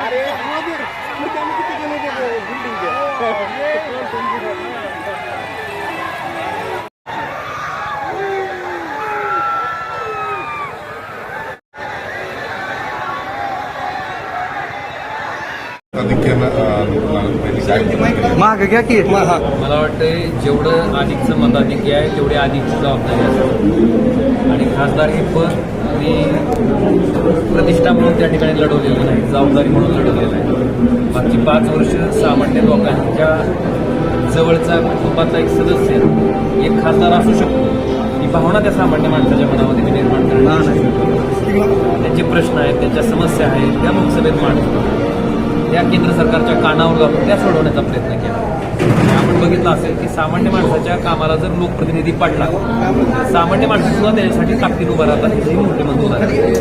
अरे मध्ये मध्ये आम्ही किती जण होतो बिल्डिंग माग घ्या की. मला वाटतंय जेवढं अधिकचं मताधिक्य आहे तेवढी अधिकची जबाबदारी असते. आणि खासदार हे पद मी प्रतिष्ठा म्हणून त्या ठिकाणी लढवलेलं नाही जबाबदारी म्हणून लढवलेलं आहे मागची पाच वर्ष सामान्य लोकांच्या जवळचा कुटुंबातला एक सदस्य एक खासदार असू शकतो. ही भावना त्या सामान्य माणसाच्या मनामध्ये मी निर्माण करणार त्यांचे प्रश्न आहेत त्यांच्या समस्या आहेत त्या लोकसभेत मांडतो. त्या केंद्र सरकारच्या कानावर घालून त्या सोडवण्याचा प्रयत्न केला. आपण बघितलं असेल की सामान्य माणसाच्या कामाला जर लोकप्रतिनिधी पडला सामान्य माणसं सुद्धा त्याच्यासाठी ताकदीन उभा राहतात हे मोठे मंत्र आहे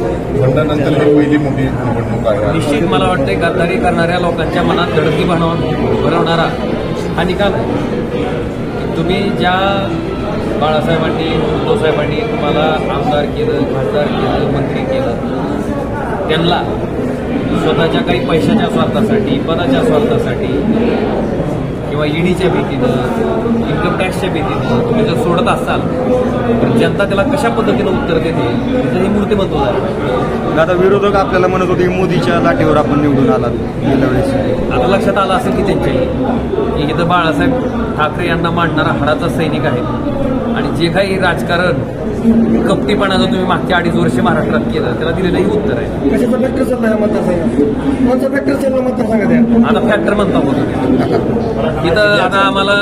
बंडानंतर पहिली मोठी निवडणूक आहे. निश्चित मला वाटते गद्दारी करणाऱ्या लोकांच्या मनात धडकी बनवून भरवणारा हा निकाल तुम्ही ज्या बाळासाहेबांनी उद्धवसाहेबांनी तुम्हाला आमदार केलं खासदार केलं मंत्री केलं त्यांना स्वतःच्या काही पैशाच्या स्वार्थासाठी पदाच्या स्वार्थासाठी किंवा ईडीच्या भीतीनं इन्कम टॅक्सच्या भीतीनं तुम्ही जर सोडत असाल तर जनता त्याला कशा पद्धतीनं उत्तर देते? त्याचं हे मूर्तिमत्व आहे आता विरोधक आपल्याला म्हणत होते की मोदीच्या लाटेवर आपण निवडून आलात गेल्या वेळेस. आता लक्षात आलं असेल की त्यांच्याही की इथं बाळासाहेब ठाकरे यांना मांडणारा हाडाचा सैनिक आहे. आणि जे काही राजकारण कपटीपणाचं तुम्ही मागच्या अडीच वर्ष महाराष्ट्रात केलं. त्याला दिलेलंही उत्तर आहे. कशाचा फॅक्टर चालला या मतदारसंघात. कोणचा फॅक्टर चालला मतदारसंघात या? आता फॅक्टर म्हणता तुम्ही इथं आता आम्हाला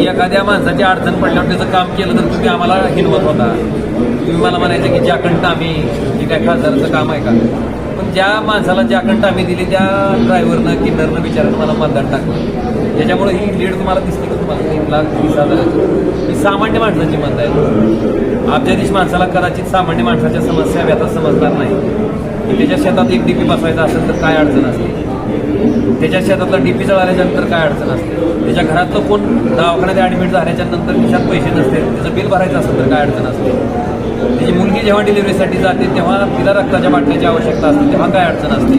एखाद्या माणसाची अडचण पडल्यावर त्याचं काम केलं तर तुम्ही आम्हाला हिनवत होता. तुम्ही मला म्हणायचं की ज्या कंट आम्ही हे काय खासदाराचं काम आहे का? पण ज्या माणसाला ज्या कंट आम्ही दिली त्या ड्रायव्हरनं किन्नरनं विचारानं मला मतदान टाकलं. त्याच्यामुळे ही लीड तुम्हाला दिसते का तुम्हाला? तीन लाख तीस हजार ही सामान्य माणसाची मत आहे अब्जाधीश माणसाला कदाचित सामान्य माणसाच्या समस्या व्यथा समजणार नाही. त्याच्या शेतात एक डीपी बसवायचा असेल तर काय अडचण असते? त्याच्या शेतातला डीपी जळाल्याच्या नंतर काय अडचण असते? त्याच्या घरातलं कोण दवाखान्यात ॲडमिट झाल्याच्यानंतर खिशात पैसे नसते त्याचं बिल भरायचं असेल तर काय अडचण असते? त्याची मुलगी जेव्हा डिलिव्हरीसाठी जाते तेव्हा तिला रक्ताच्या बाटल्याची आवश्यकता असते तेव्हा काय अडचण असते?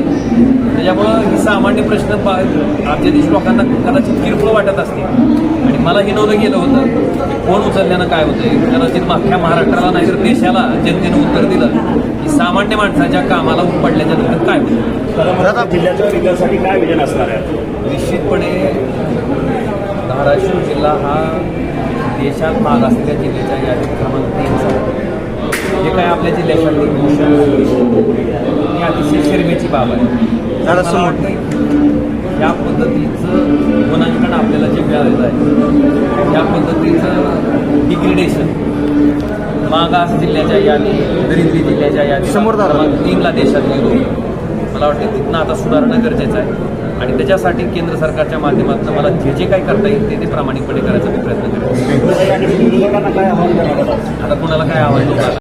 त्याच्यामुळं ही सामान्य प्रश्न पा आमच्या देश लोकांना कदाचित किरकोळ वाटत असते. मला हिनवलं गेलं होतं. फोन उचलल्यानं काय होतंय? कदाचित अख्ख्या महाराष्ट्राला नाही तर देशाला जनतेनं उत्तर दिलं की सामान्य माणसाच्या कामाला पडल्याच्या नंतर काय होतं जिल्ह्याच्या विकासासाठी काय विजन असणार आहे? निश्चितपणे धाराशिव जिल्हा हा देशात भाग असलेल्या जिल्ह्याच्या यादीत क्रमांक तीनचा. हे काय आपल्या जिल्ह्यासाठी भूषण ही अतिशय शर्मेची बाब आहे. या पद्धतीचं गुणांकन आपल्याला मिळालेलं आहे. या पद्धतीचं डिग्रेडेशन मागास जिल्ह्याच्या यादी दरिद्री जिल्ह्याच्या यादी समोर तीनला देशात गेलो. मला वाटतं तिथनं आता सुधारणं गरजेचं आहे. आणि त्याच्यासाठी केंद्र सरकारच्या माध्यमातून मला जे जे काही करता येईल ते ते प्रामाणिकपणे करायचा मी प्रयत्न करेन. काय करणार आता कुणाला काय आव्हान